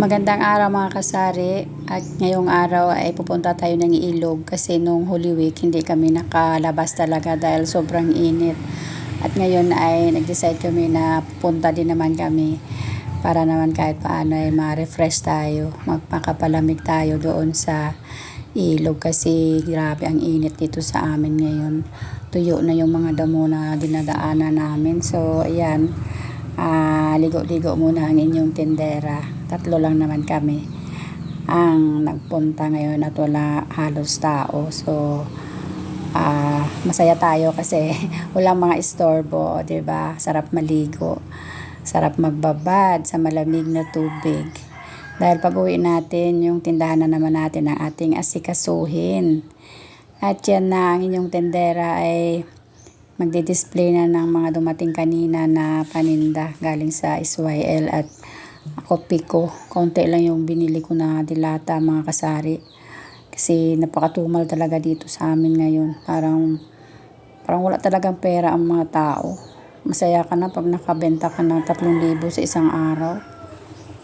Magandang araw mga kasari at ngayong araw ay pupunta tayo ng ilog kasi nung Holy Week hindi kami nakalabas talaga dahil sobrang init. At ngayon ay nag-decide kami na pupunta din naman kami para naman kahit paano ay ma-refresh tayo, magpakapalamig tayo doon sa ilog kasi grabe ang init dito sa amin ngayon. Tuyo na yung mga damo na dinadaanan namin. So ayan, ah, ligo-ligo muna ang inyong tindera. Tatlo lang naman kami ang nagpunta ngayon at wala halos tao. So, ah, masaya tayo kasi walang mga istorbo, ba? Sarap maligo. Sarap magbabad sa malamig na tubig. Dahil pag uwi natin, yung tindahan na naman natin ang ating asikasuhin. At yan na ang inyong tendera ay magdi-display na ng mga dumating kanina na paninda galing sa SYL at ako piko. Konti lang yung binili ko na dilata mga kasari. Kasi napakatumal talaga dito sa amin ngayon. Parang, parang wala talagang pera ang mga tao. Masaya ka na pag nakabenta ka ng 3,000 sa isang araw.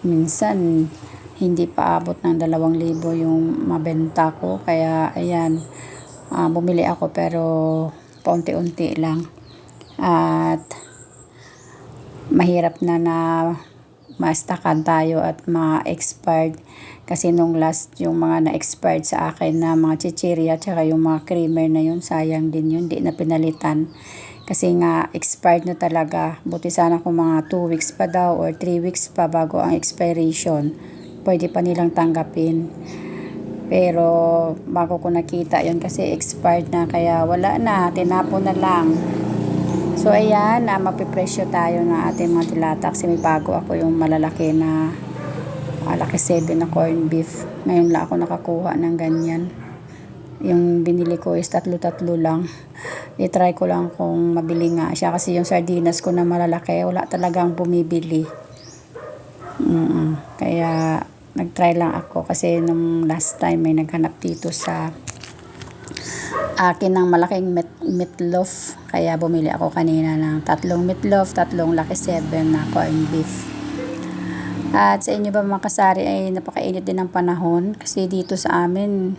Minsan, hindi pa abot ng 2,000 yung mabenta ko. Kaya, ayan, ah, bumili ako pero paunti-unti lang. At mahirap na na ma-stackan tayo at ma-expired. Kasi nung last yung mga na-expired sa akin na mga chichirya at saka yung mga creamer na yun sayang din yun di na pinalitan. Kasi nga expired na talaga. Buti sana kung mga 2 weeks pa daw or 3 weeks pa bago ang expiration pwede pa nilang tanggapin. Pero bago ko nakita yun kasi expired na kaya wala na tinapon na lang So ayan, na mapipresyo tayo ng ating mga dilata kasi may bago ako yung malalaki na malaki 7 na corn beef. Ngayon lang ako nakakuha ng ganyan. Yung binili ko is tatlo-tatlo lang. I-try ko lang kung mabili nga siya kasi yung sardinas ko na malalaki wala talagang bumibili. Mm Kaya nag-try lang ako kasi nung last time may naghanap dito sa akin ng malaking meat, meatloaf. Kaya bumili ako kanina ng tatlong meatloaf, tatlong Lucky 7 na corn beef. At sa inyo ba mga kasari ay napakainit din ng panahon kasi dito sa amin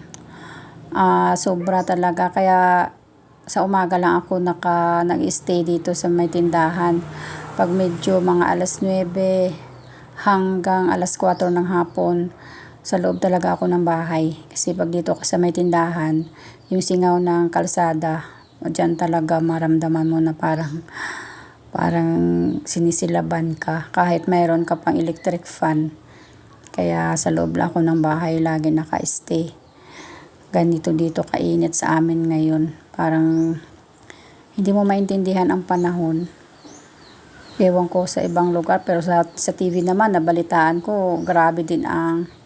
uh, sobra talaga kaya sa umaga lang ako naka nag-stay dito sa may tindahan. Pag medyo mga alas 9 hanggang alas 4 ng hapon sa loob talaga ako ng bahay. Kasi pag dito ka sa may tindahan, yung singaw ng kalsada, dyan talaga maramdaman mo na parang parang sinisilaban ka kahit mayroon ka pang electric fan. Kaya sa loob lang ako ng bahay lagi naka-stay. Ganito dito kainit sa amin ngayon. Parang hindi mo maintindihan ang panahon. Ewan ko sa ibang lugar pero sa, sa TV naman nabalitaan ko grabe din ang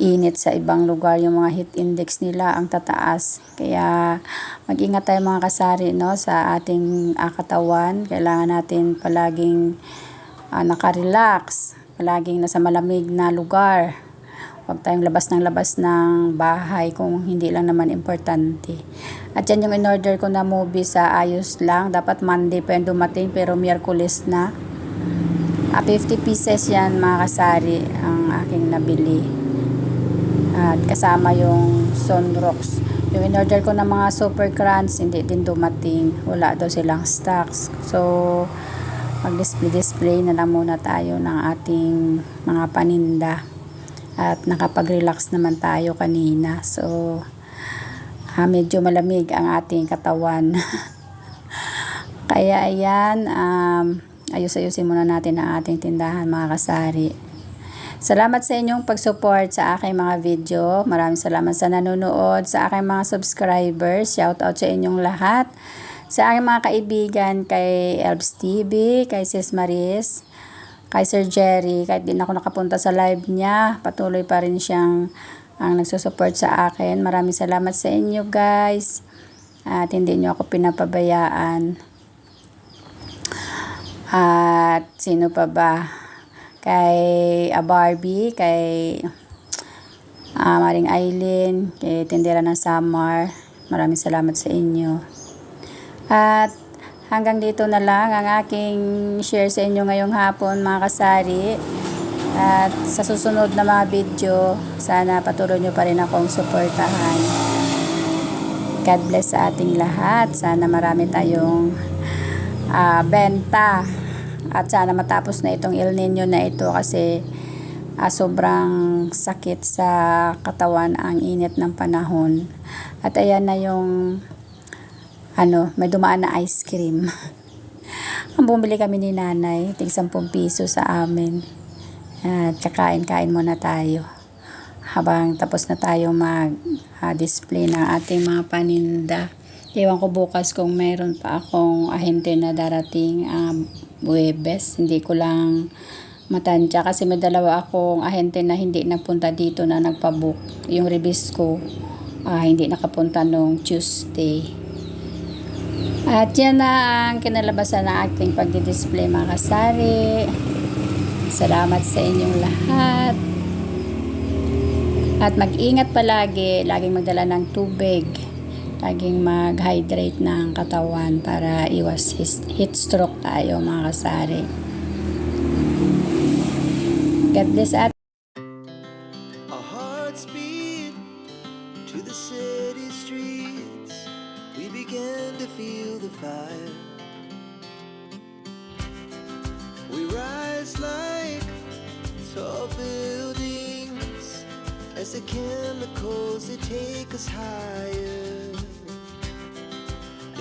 init sa ibang lugar yung mga heat index nila ang tataas. Kaya mag-ingat tayo mga kasari no sa ating uh, katawan. Kailangan natin palaging uh, naka-relax. Palaging nasa malamig na lugar. Huwag tayong labas ng labas ng bahay kung hindi lang naman importante. At yan yung in-order ko na movie sa ayos lang. Dapat Monday pa yung dumating pero Miyerkules na. Uh, 50 pieces yan mga kasari ang aking nabili at kasama yung sunrocks. Yung in-order ko ng mga super crunch, hindi din dumating. Wala daw silang stocks. So, mag-display-display na lang muna tayo ng ating mga paninda. At nakapag-relax naman tayo kanina. So, uh, medyo malamig ang ating katawan. Kaya ayan, um, ayos-ayusin muna natin ang ating tindahan mga kasari. Salamat sa inyong pag-support sa aking mga video. Maraming salamat sa nanonood, sa aking mga subscribers. Shout out sa inyong lahat. Sa aking mga kaibigan, kay Elbs TV, kay Sis Maris, kay Sir Jerry, kahit din ako nakapunta sa live niya, patuloy pa rin siyang ang nagsusupport sa akin. Maraming salamat sa inyo guys. At hindi niyo ako pinapabayaan. At sino pa ba? Kay a Barbie, kay uh, Maring Aileen, kay Tindera ng Summer. Maraming salamat sa inyo. At hanggang dito na lang ang aking share sa inyo ngayong hapon mga kasari. At sa susunod na mga video, sana patuloy nyo pa rin akong suportahan. God bless sa ating lahat. Sana marami tayong ah, benta. At sana matapos na itong El Nino na ito kasi ah, sobrang sakit sa katawan ang init ng panahon. At ayan na yung ano, may dumaan na ice cream. ang bumili kami ni nanay, tig 10 piso sa amin. At kakain-kain muna tayo. Habang tapos na tayo mag-display ng ating mga paninda. Ewan ko bukas kung mayroon pa akong ahente na darating um, Buwebes. Hindi ko lang matansya kasi may dalawa akong ahente na hindi nagpunta dito na nagpabook. Yung release ko ah, hindi nakapunta nung Tuesday. At yan na ang kinalabasan ng ating pagdi-display mga kasari. Salamat sa inyong lahat. At mag-ingat palagi, laging magdala ng tubig. Laging mag-hydrate ng katawan para iwas heat stroke tayo mga kasari. God bless at to the city streets. We began to feel the fire. We rise like tall buildings as the chemicals they take us higher.